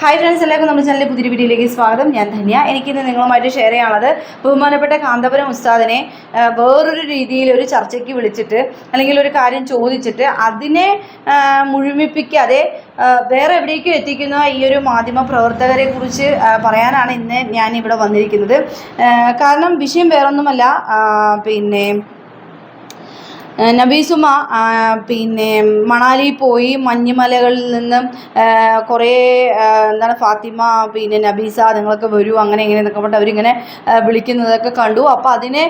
Hi friends എല്ലാവർക്കും നമ്മുടെ ചാനലിൽ പുതിയ വീഡിയോയിലേക്ക് സ്വാഗതം. ഞാൻ ധന്യ. എനിക്കിന്ന് നിങ്ങളുമായിട്ട് ഷെയർ ചെയ്യാനുള്ളത് ബഹുമാനപ്പെട്ട കാന്തപുരം ഉസ്താദിനെ വേറൊരു രീതിയിൽ ഒരു ചർച്ചയ്ക്ക് വിളിച്ചിട്ട് അല്ലെങ്കിൽ ഒരു കാര്യം ചോദിച്ചിട്ട് അതിനെ മുഴുമിപ്പിക്കാതെ വേറെ എവിടേക്കും എത്തിക്കുന്ന ഈ ഒരു മാധ്യമ പ്രവർത്തകരെ കുറിച്ച് പറയാനാണ് ഇന്ന് ഞാൻ ഇവിടെ വന്നിരിക്കുന്നത് കാരണം വിഷയം വേറൊന്നുമല്ല. പിന്നെ നബീസുമ പിന്നെ മണാലി പോയി മഞ്ഞുമലകളിൽ നിന്നും കുറേ എന്താണ് ഫാത്തിമ പിന്നെ നബീസ നിങ്ങളൊക്കെ വരൂ അങ്ങനെ ഇങ്ങനെ എന്നൊക്കെ പറഞ്ഞിട്ട് അവരിങ്ങനെ വിളിക്കുന്നതൊക്കെ കണ്ടു. അപ്പോൾ അതിനെ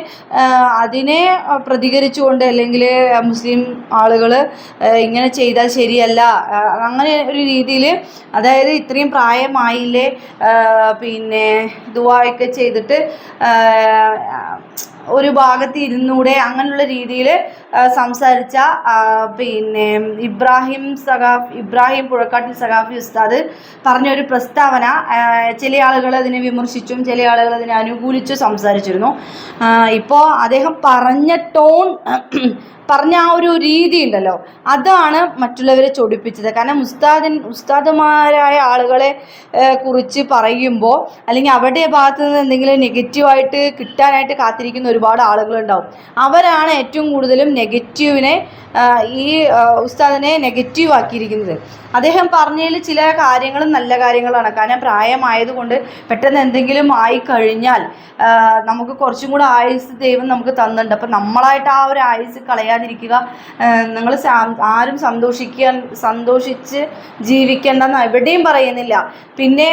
അതിനെ പ്രതികരിച്ചുകൊണ്ട് അല്ലെങ്കിൽ മുസ്ലിം ആളുകൾ ഇങ്ങനെ ചെയ്താൽ ശരിയല്ല. അങ്ങനെ ഒരു രീതിയിൽ അതായത് ഇത്രയും പ്രായമായില്ലേ പിന്നെ ദുവായൊക്കെ ചെയ്തിട്ട് ഒരു ഭാഗത്ത് ഇരുന്നൂടെ അങ്ങനെയുള്ള രീതിയിൽ സംസാരിച്ച പിന്നെ ഇബ്രാഹിം സഖാഫ് ഇബ്രാഹിം പുഴക്കാട്ടിൽ സഖാഫി ഉസ്താദ് പറഞ്ഞ ഒരു പ്രസ്താവന ചില ആളുകൾ അതിനെ വിമർശിച്ചും ചില ആളുകൾ അതിനെ അനുകൂലിച്ചും സംസാരിച്ചിരുന്നു. ഇപ്പോൾ അദ്ദേഹം പറഞ്ഞ ടോൺ പറഞ്ഞ ആ ഒരു രീതി ഉണ്ടല്ലോ അതാണ് മറ്റുള്ളവരെ ചൊടിപ്പിച്ചത്. കാരണം ഉസ്താദിൻ ഉസ്താദുമാരായ ആളുകളെ കുറിച്ച് പറയുമ്പോൾ അല്ലെങ്കിൽ അവരുടെ ഭാഗത്തുനിന്ന് എന്തെങ്കിലും നെഗറ്റീവായിട്ട് കിട്ടാനായിട്ട് കാത്തിരിക്കുന്ന ഒരുപാട് ആളുകളുണ്ടാവും. അവരാണ് ഏറ്റവും കൂടുതലും നെഗറ്റീവിനെ ഈ ഉസ്താദിനെ നെഗറ്റീവ് ആക്കിയിരിക്കുന്നത്. അദ്ദേഹം പറഞ്ഞതിൽ ചില കാര്യങ്ങളും നല്ല കാര്യങ്ങളാണ്. കാരണം പ്രായമായതുകൊണ്ട് പെട്ടെന്ന് എന്തെങ്കിലും ആയി കഴിഞ്ഞാൽ നമുക്ക് കുറച്ചും കൂടെ ആയുസ് ദൈവം നമുക്ക് തന്നിട്ടുണ്ട്. അപ്പം നമ്മളായിട്ട് ആ ഒരു ആയുസ് കളയാതിരിക്കുക നിങ്ങൾ ആരും സന്തോഷിക്കാൻ സന്തോഷിച്ച് ജീവിക്കേണ്ടെന്ന് എവിടെയും പറയുന്നില്ല. പിന്നെ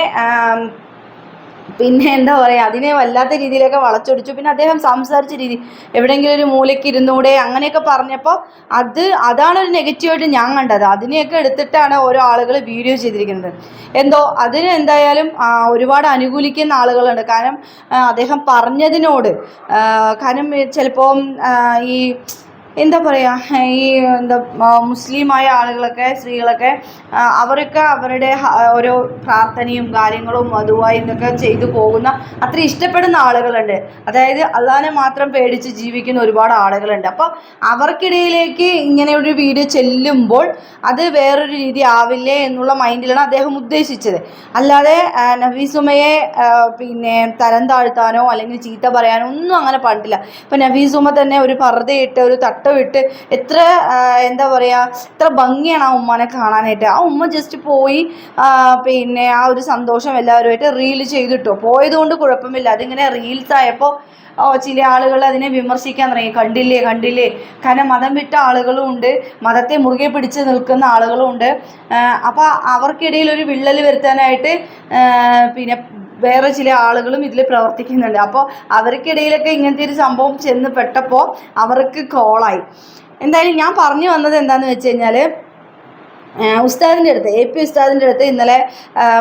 പിന്നെ എന്താ പറയുക അതിനെ വല്ലാത്ത രീതിയിലൊക്കെ വളച്ചൊടിച്ചു. പിന്നെ അദ്ദേഹം സംസാരിച്ച രീതി എവിടെയെങ്കിലും ഒരു മൂലയ്ക്ക് ഇരുന്നൂടെ അങ്ങനെയൊക്കെ പറഞ്ഞപ്പോൾ അത് അതാണ് ഒരു നെഗറ്റീവായിട്ട് ഞാൻ കണ്ടത്. അതിനെയൊക്കെ എടുത്തിട്ടാണ് ഓരോ ആളുകൾ വീഡിയോ ചെയ്തിരിക്കുന്നത്. എന്തോ അതിന് എന്തായാലും ഒരുപാട് അനുകൂലിക്കുന്ന ആളുകളുണ്ട്. കാരണം അദ്ദേഹം പറഞ്ഞതിനോട് കാരണം ചിലപ്പോൾ ഈ എന്താ പറയുക ഈ എന്താ മുസ്ലിമായ ആളുകളൊക്കെ സ്ത്രീകളൊക്കെ അവരൊക്കെ അവരുടെ ഓരോ പ്രാർത്ഥനയും കാര്യങ്ങളും അതുമായി ഇതൊക്കെ ചെയ്തു പോകുന്ന അത്ര ഇഷ്ടപ്പെടുന്ന ആളുകളുണ്ട്. അതായത് അള്ളാനെ മാത്രം പേടിച്ച് ജീവിക്കുന്ന ഒരുപാട് ആളുകളുണ്ട്. അപ്പോൾ അവർക്കിടയിലേക്ക് ഇങ്ങനെ ഒരു വീഡിയോ ചെല്ലുമ്പോൾ അത് വേറൊരു രീതി ആവില്ലേ എന്നുള്ള മൈൻഡിലാണ് അദ്ദേഹം ഉദ്ദേശിച്ചത്. അല്ലാതെ നഫീസുമയെ പിന്നെ തരം താഴ്ത്താനോ അല്ലെങ്കിൽ ചീത്ത പറയാനോ ഒന്നും അങ്ങനെ പാടില്ല. ഇപ്പം നഫീസുമ തന്നെ ഒരു പർദ്ദയിട്ട് ഒരു തട്ടം ഇട്ട് എത്ര എന്താ പറയുക എത്ര ഭംഗിയാണ് ആ ഉമ്മാനെ കാണാനായിട്ട്. ആ ഉമ്മ ജസ്റ്റ് പോയി പിന്നെ ആ ഒരു സന്തോഷം എല്ലാവരുമായിട്ട് റീൽ ചെയ്തിട്ടോ. പോയതുകൊണ്ട് കുഴപ്പമില്ല. അതിങ്ങനെ റീൽസ് ആയപ്പോൾ ചില ആളുകൾ അതിനെ വിമർശിക്കാൻ തുടങ്ങി. കണ്ടില്ലേ കണ്ടില്ലേ? കാരണം മതം വിട്ട ആളുകളും ഉണ്ട്. മതത്തെ മുറുകെ പിടിച്ച് നിൽക്കുന്ന ആളുകളും ഉണ്ട്. അപ്പോൾ അവർക്കിടയിൽ ഒരു വിള്ളൽ വരുത്താനായിട്ട് പിന്നെ വേറെ ചില ആളുകളും ഇതിൽ പ്രവർത്തിക്കുന്നുണ്ട്. അപ്പോൾ അവർക്കിടയിലൊക്കെ ഇങ്ങനത്തെ ഒരു സംഭവം ചെന്ന് പെട്ടപ്പോൾ അവർക്ക് കോളായി എന്തായാലും ഞാൻ പറഞ്ഞു വന്നത് എന്താണെന്ന് വെച്ച് കഴിഞ്ഞാൽ ഉസ്താദിന്റെ അടുത്ത് എ പി ഉസ്താദിന്റെ അടുത്ത് ഇന്നലെ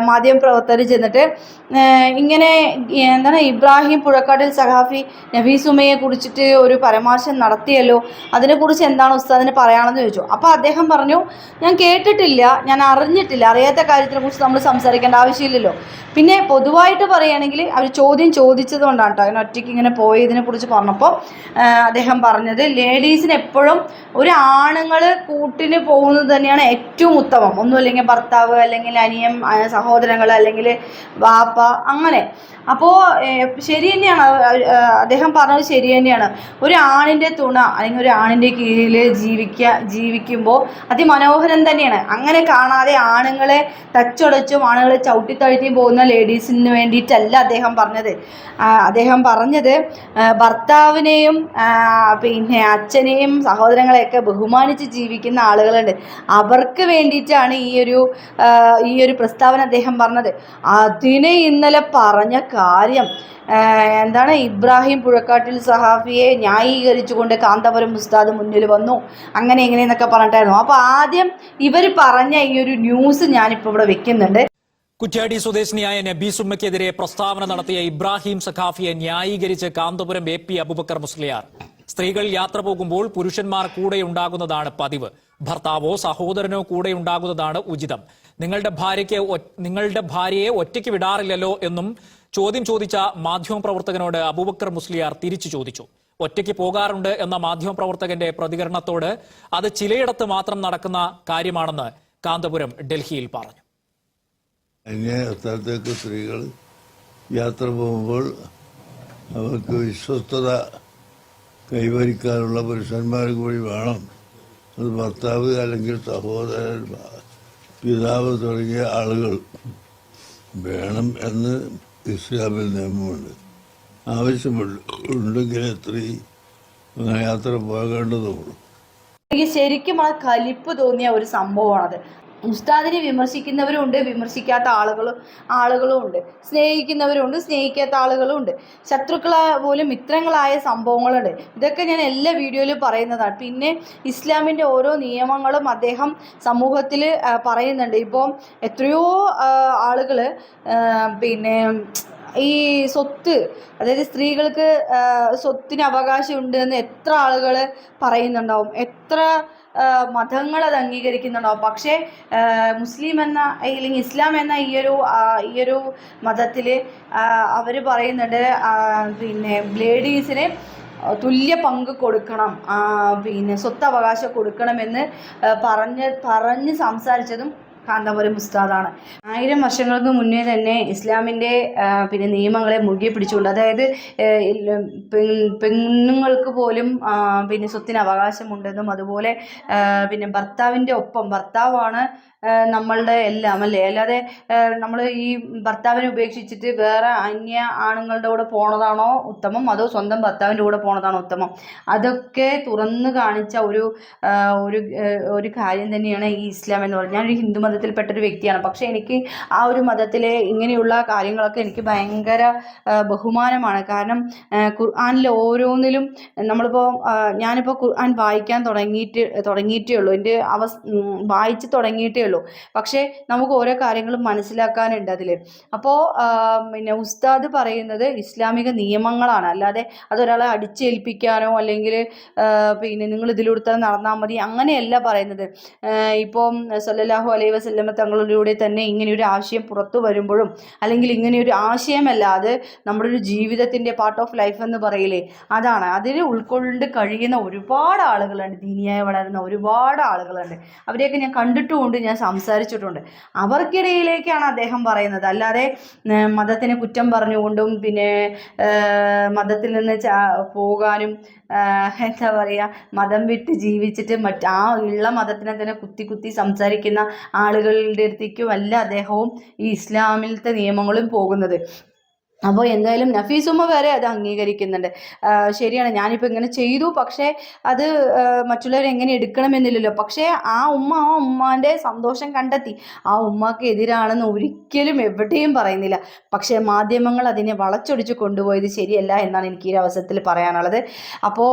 മാധ്യമ മാധ്യമപ്രവർത്തകർ ചെന്നിട്ട് ഇങ്ങനെ എന്താണ് ഇബ്രാഹിം പുഴക്കാട്ടിൽ സഖാഫി നഫീസുമയെ കുറിച്ചിട്ട് ഒരു പരാമർശം നടത്തിയല്ലോ അതിനെക്കുറിച്ച് എന്താണ് ഉസ്താദിന് പറയാണെന്ന് ചോദിച്ചു. അപ്പോൾ അദ്ദേഹം പറഞ്ഞു ഞാൻ കേട്ടിട്ടില്ല ഞാൻ അറിഞ്ഞിട്ടില്ല അറിയാത്ത കാര്യത്തിനെക്കുറിച്ച് നമ്മൾ സംസാരിക്കേണ്ട ആവശ്യമില്ലല്ലോ. പിന്നെ പൊതുവായിട്ട് പറയുകയാണെങ്കിൽ അവർ ചോദ്യം ചോദിച്ചത് കൊണ്ടാണ് കേട്ടോ അതിന് ഒറ്റയ്ക്ക് ഇങ്ങനെ പോയതിനെക്കുറിച്ച് പറഞ്ഞപ്പോൾ അദ്ദേഹം പറഞ്ഞത് ലേഡീസിന് എപ്പോഴും ഒരു ആണുങ്ങൾ കൂട്ടിന് പോകുന്നത് തന്നെയാണ് ഏറ്റവും ഉത്തമം. ഒന്നുമില്ലെങ്കിൽ ഭർത്താവ് അല്ലെങ്കിൽ അനിയം സഹോദരങ്ങൾ അല്ലെങ്കിൽ വാപ്പ അങ്ങനെ. അപ്പോൾ ശരി തന്നെയാണ്. അദ്ദേഹം പറഞ്ഞത് ശരി തന്നെയാണ്. ഒരു ആണിന്റെ തുണ അല്ലെങ്കിൽ ഒരു ആണിന്റെ കീഴിൽ ജീവിക്കുക ജീവിക്കുമ്പോൾ അതിമനോഹരം തന്നെയാണ്. അങ്ങനെ കാണാതെ ആണുങ്ങളെ തച്ചുടച്ചും ആണുങ്ങളെ ചവിട്ടിത്തഴുത്തിയും പോകുന്ന ലേഡീസിന് വേണ്ടിയിട്ടല്ല അദ്ദേഹം പറഞ്ഞത്. അദ്ദേഹം പറഞ്ഞത് ഭർത്താവിനെയും പിന്നെ അച്ഛനെയും സഹോദരങ്ങളെയൊക്കെ ബഹുമാനിച്ച് ജീവിക്കുന്ന ആളുകളുണ്ട്. അവർക്ക് വേണ്ടിയിട്ടാണ് ഈ ഒരു ഈ ഒരു പ്രസ്താവന അദ്ദേഹം പറഞ്ഞത്. അതിന് ഇന്നലെ പറഞ്ഞ കാര്യം എന്താണ് ഇബ്രാഹിം പുഴക്കാട്ടിൽ സഹാഫിയെ ന്യായീകരിച്ചുകൊണ്ട് കാന്തപുരം ഉസ്താദ് മുന്നിൽ വന്നു. അങ്ങനെ എങ്ങനെയെന്നൊക്കെ പറഞ്ഞിട്ടായിരുന്നു. അപ്പോൾ ആദ്യം ഇവർ പറഞ്ഞ ഈ ഒരു ന്യൂസ് ഞാനിപ്പോൾ ഇവിടെ വെക്കുന്നുണ്ട്. കുറ്റ്യാടി സ്വദേശിനിയായ നബീസുമ്മയ്ക്കെതിരെ പ്രസ്താവന നടത്തിയ ഇബ്രാഹിം സഖാഫിയെ ന്യായീകരിച്ച് കാന്തപുരം എ പി അബുബക്കർ മുസ്ലിയാർ. സ്ത്രീകൾ യാത്ര പോകുമ്പോൾ പുരുഷന്മാർ കൂടെ ഉണ്ടാകുന്നതാണ് പതിവ്. ഭർത്താവോ സഹോദരനോ കൂടെ ഉണ്ടാകുന്നതാണ് ഉചിതം. നിങ്ങളുടെ ഭാര്യയ്ക്ക് നിങ്ങളുടെ ഭാര്യയെ ഒറ്റയ്ക്ക് വിടാറില്ലല്ലോ എന്നും ചോദ്യം ചോദിച്ച മാധ്യമപ്രവർത്തകനോട് അബൂബക്കർ മുസ്ലിയാർ തിരിച്ചു ചോദിച്ചു. ഒറ്റയ്ക്ക് പോകാറുണ്ട് എന്ന മാധ്യമപ്രവർത്തകന്റെ പ്രതികരണത്തോട് അത് ചിലയിടത്ത് മാത്രം നടക്കുന്ന കാര്യമാണെന്ന് കാന്തപുരം ഡൽഹിയിൽ പറഞ്ഞു. സ്ത്രീകൾ യാത്ര പോകുമ്പോൾ അവർക്ക് വിശ്വസ്തത കൈവരിക്കാനുള്ള പുരുഷന്മാർ കൂടി വേണം. അത് ഭർത്താവ് അല്ലെങ്കിൽ സഹോദരൻ പിതാവ് തുടങ്ങിയ ആളുകൾ വേണം എന്ന് ഇസ്ലാമിൽ നിയമമുണ്ട്. ആവശ്യമുണ്ട് ഉണ്ടെങ്കിൽ സ്ത്രീ യാത്ര പോകേണ്ടതുള്ളൂ. എനിക്ക് ശരിക്കും ആ കലിപ്പ് തോന്നിയ ഒരു സംഭവമാണത്. ഉസ്താദിനെ വിമർശിക്കുന്നവരും ഉണ്ട് വിമർശിക്കാത്ത ആളുകളും ആളുകളും ഉണ്ട്. സ്നേഹിക്കുന്നവരുണ്ട് സ്നേഹിക്കാത്ത ആളുകളും ഉണ്ട്. ശത്രുക്കളെ പോലും മിത്രങ്ങളായ സംഭവങ്ങളുണ്ട്. ഇതൊക്കെ ഞാൻ എല്ലാ വീഡിയോയിലും പറയുന്നതാണ്. പിന്നെ ഇസ്ലാമിന്റെ ഓരോ നിയമങ്ങളും അദ്ദേഹം സമൂഹത്തിൽ പറയുന്നുണ്ട്. ഇപ്പം എത്രയോ ആളുകൾ പിന്നെ ഈ സ്വത്ത് അതായത് സ്ത്രീകൾക്ക് സ്വത്തിന് അവകാശമുണ്ട് എന്ന് എത്ര ആളുകൾ പറയുന്നുണ്ടാവും. എത്ര മതങ്ങൾ അത് അംഗീകരിക്കുന്നുണ്ടാവും. പക്ഷേ മുസ്ലിം എന്ന അല്ലെങ്കിൽ ഇസ്ലാം എന്ന ഈ ഒരു ഈ ഒരു മതത്തിൽ അവർ പറയുന്നുണ്ട് പിന്നെ ലേഡീസിന് തുല്യ പങ്ക് കൊടുക്കണം പിന്നെ സ്വത്തവകാശം കൊടുക്കണമെന്ന് പറഞ്ഞ് പറഞ്ഞ് സംസാരിച്ചതും കാന്തപുരം ഉസ്താദാണ്. ആയിരം വർഷങ്ങൾക്ക് മുന്നേ തന്നെ ഇസ്ലാമിന്റെ പിന്നെ നിയമങ്ങളെ മുഴുകി പിടിച്ചുകൊണ്ട് അതായത് പെണ്ണുങ്ങൾക്ക് പോലും പിന്നെ സ്വത്തിന് അവകാശമുണ്ടെന്നും അതുപോലെ പിന്നെ ഭർത്താവിന്റെ ഒപ്പം ഭർത്താവാണ് നമ്മളുടെ എല്ലാം അല്ലേ? അല്ലാതെ നമ്മൾ ഈ ഭർത്താവിനെ ഉപേക്ഷിച്ചിട്ട് വേറെ അന്യ ആണുങ്ങളുടെ കൂടെ പോണതാണോ ഉത്തമം? അതോ സ്വന്തം ഭർത്താവിന്റെ കൂടെ പോണതാണോ ഉത്തമം? അതൊക്കെ തുറന്നു കാണിച്ച ഒരു ഒരു ഒരു കാര്യം തന്നെയാണ് ഈ ഇസ്ലാം എന്ന് പറഞ്ഞാൽ. ഞാനൊരു ഹിന്ദു മതത്തിൽപ്പെട്ട ഒരു വ്യക്തിയാണ്. പക്ഷേ എനിക്ക് ആ ഒരു മതത്തിലെ ഇങ്ങനെയുള്ള കാര്യങ്ങളൊക്കെ എനിക്ക് ഭയങ്കര ബഹുമാനമാണ്. കാരണം ഖുർആാനിലെ ഓരോന്നിലും നമ്മളിപ്പോൾ ഞാനിപ്പോൾ ഖുർആൻ വായിക്കാൻ തുടങ്ങിയിട്ട് തുടങ്ങിയിട്ടേ ഉള്ളൂ. എന്റെ അവസ് ഉം, വായിച്ച് തുടങ്ങിയിട്ടേ ഉള്ളൂ. പക്ഷേ നമുക്ക് ഓരോ കാര്യങ്ങളും മനസ്സിലാക്കാനുണ്ട് അതിൽ അപ്പോൾ പിന്നെ ഉസ്താദ് പറയുന്നത് ഇസ്ലാമിക നിയമങ്ങളാണ്. അല്ലാതെ അതൊരാളെ അടിച്ചേൽപ്പിക്കാനോ അല്ലെങ്കിൽ പിന്നെ നിങ്ങൾ ഇതിലൂടെ നടന്നാൽ മതി അങ്ങനെയല്ല പറയുന്നത്. ഇപ്പം സല്ലല്ലാഹു അലൈഹി വസല്ലമ തങ്ങളിലൂടെ തന്നെ ഇങ്ങനെയൊരു ആശയം പുറത്തു വരുമ്പോഴും അല്ലെങ്കിൽ ഇങ്ങനെയൊരു ആശയമല്ലാതെ നമ്മുടെ ഒരു ജീവിതത്തിന്റെ പാർട്ട് ഓഫ് ലൈഫ് എന്ന് പറയില്ലേ അതാണ്. അതിൽ ഉൾക്കൊണ്ട് കഴിയുന്ന ഒരുപാട് ആളുകളുണ്ട്. ദീനിയായി വളരുന്ന ഒരുപാട് ആളുകളുണ്ട്. അവരെയൊക്കെ ഞാൻ കണ്ടിട്ടുമുണ്ട് ഞാൻ സംസാരിച്ചിട്ടുണ്ട്. അവർക്കിടയിലേക്കാണ് അദ്ദേഹം പറയുന്നത്. അല്ലാതെ മതത്തിന് കുറ്റം പറഞ്ഞുകൊണ്ടും പിന്നെ മതത്തിൽ നിന്ന് പോകാനും എന്താ പറയുക മതം വിട്ട് ജീവിച്ചിട്ട് മറ്റ് ആ ഉള്ള മതത്തിനെ തന്നെ കുത്തി കുത്തി സംസാരിക്കുന്ന ആളുകളുടെ അടുത്തേക്കും അല്ല അദ്ദേഹവും ഈ ഇസ്ലാമിലത്തെ നിയമങ്ങളും പോകുന്നത്. അപ്പോൾ എന്തായാലും നഫീസുമ്മ വരെ അത് അംഗീകരിക്കുന്നുണ്ട്. ശരിയാണ്. ഞാനിപ്പോൾ ഇങ്ങനെ ചെയ്തു. പക്ഷേ അത് മറ്റുള്ളവർ എങ്ങനെ എടുക്കണമെന്നില്ലല്ലോ. പക്ഷേ ആ ഉമ്മ ആ ഉമ്മാന്റെ സന്തോഷം കണ്ടെത്തി. ആ ഉമ്മക്ക് എതിരാണെന്ന് ഒരിക്കലും എവിടെയും പറയുന്നില്ല. പക്ഷേ മാധ്യമങ്ങൾ അതിനെ വളച്ചൊടിച്ച് കൊണ്ടുപോയത് ശരിയല്ല എന്നാണ് എനിക്ക് ഈ അവസരത്തിൽ പറയാനുള്ളത്. അപ്പോൾ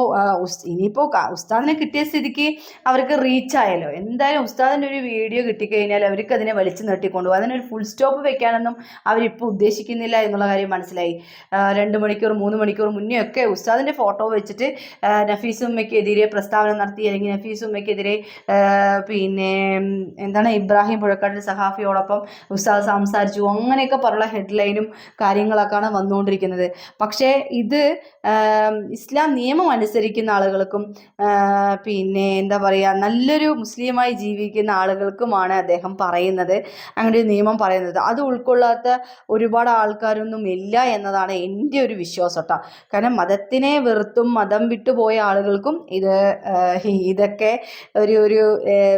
ഇനിയിപ്പോൾ ഉസ്താദിനെ കിട്ടിയ സ്ഥിതിക്ക് അവർക്ക് റീച്ച് ആയല്ലോ. എന്തായാലും ഉസ്താദിന്റെ ഒരു വീഡിയോ കിട്ടിക്കഴിഞ്ഞാൽ അവർക്ക് അതിനെ വലിച്ചു നീട്ടിക്കൊണ്ടുപോകും അതിനൊരു ഫുൾ സ്റ്റോപ്പ് വെക്കാനൊന്നും അവരിപ്പോൾ ഉദ്ദേശിക്കുന്നില്ല എന്നുള്ള കാര്യം മനസ്സിലായി. രണ്ട് മണിക്കൂർ മൂന്ന് മണിക്കൂർ മുന്നേ ഒക്കെ ഉസ്താദിന്റെ ഫോട്ടോ വെച്ചിട്ട് നഫീസുമ്മയ്ക്കെതിരെ പ്രസ്താവന നടത്തി അല്ലെങ്കിൽ നഫീസ് ഉമ്മയ്ക്കെതിരെ പിന്നെ എന്താണ് ഇബ്രാഹിം പുഴക്കാട്ടിൽ സഹാഫിയോടൊപ്പം ഉസ്താദ് സംസാരിച്ചു. അങ്ങനെയൊക്കെ പറഞ്ഞുള്ള ഹെഡ്ലൈനും കാര്യങ്ങളൊക്കെയാണ് വന്നുകൊണ്ടിരിക്കുന്നത്. പക്ഷേ ഇത് ഇസ്ലാം നിയമം അനുസരിക്കുന്ന ആളുകൾക്കും പിന്നെ എന്താ പറയുക നല്ലൊരു മുസ്ലിമായി ജീവിക്കുന്ന ആളുകൾക്കുമാണ് അദ്ദേഹം പറയുന്നത്. അങ്ങനെ ഒരു നിയമം പറയുന്നത്. അത് ഉൾക്കൊള്ളാത്ത ഒരുപാട് ആൾക്കാരൊന്നും ഇല്ല. എന്നതാണ് എന്റെ ഒരു വിശ്വാസം കേട്ടോ കാരണം മതത്തിനെ വെറുത്തും മതം വിട്ടുപോയ ആളുകൾക്കും ഇത് ഇതൊക്കെ ഒരു ഒരു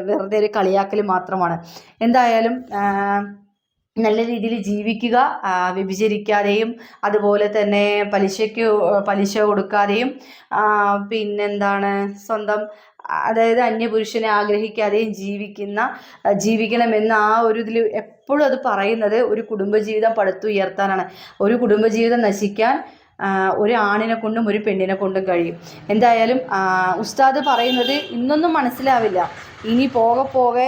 വെറുതെ ഒരു കളിയാക്കൽ മാത്രമാണ്. എന്തായാലും നല്ല രീതിയിൽ ജീവിക്കുക വിഭജിക്കാതെയും അതുപോലെ തന്നെ പലിശയ്ക്ക് പലിശ കൊടുക്കാതെയും പിന്നെന്താണ് സ്വന്തം അതായത് അന്യപുരുഷനെ ആഗ്രഹിക്കാതെയും ജീവിക്കുന്ന ജീവിക്കണമെന്ന് ആ ഒരു ഇതിൽ എപ്പോഴും അത് പറയുന്നത് ഒരു കുടുംബജീവിതം പടുത്തുയർത്താനാണ്. ഒരു കുടുംബജീവിതം നശിക്കാൻ ഒരു ആണിനെ കൊണ്ടും ഒരു പെണ്ണിനെ കൊണ്ടും കഴിയും. എന്തായാലും ഉസ്താദ് പറയുന്നത് ഇന്നൊന്നും മനസ്സിലാവില്ല. ഇനി പോകെ പോകെ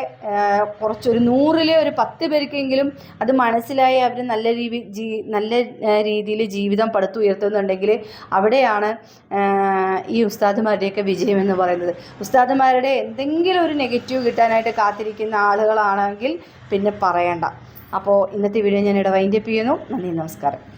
കുറച്ചൊരു നൂറിലെ ഒരു പത്ത് പേർക്കെങ്കിലും അത് മനസ്സിലായി അവർ നല്ല രീതി ജീ നല്ല രീതിയിൽ ജീവിതം പടുത്തുയർത്തുന്നുണ്ടെങ്കിൽ അവിടെയാണ് ഈ ഉസ്താദുമാരുടെയൊക്കെ വിജയം എന്ന് പറയുന്നത്. ഉസ്താദുമാരുടെ എന്തെങ്കിലും ഒരു നെഗറ്റീവ് കിട്ടാനായിട്ട് കാത്തിരിക്കുന്ന ആളുകളാണെങ്കിൽ പിന്നെ പറയണ്ട. അപ്പോൾ ഇന്നത്തെ വീഡിയോ ഞാൻ ഇവിടെ വൈൻഡപ്പ് ചെയ്യുന്നു. നന്ദി നമസ്കാരം.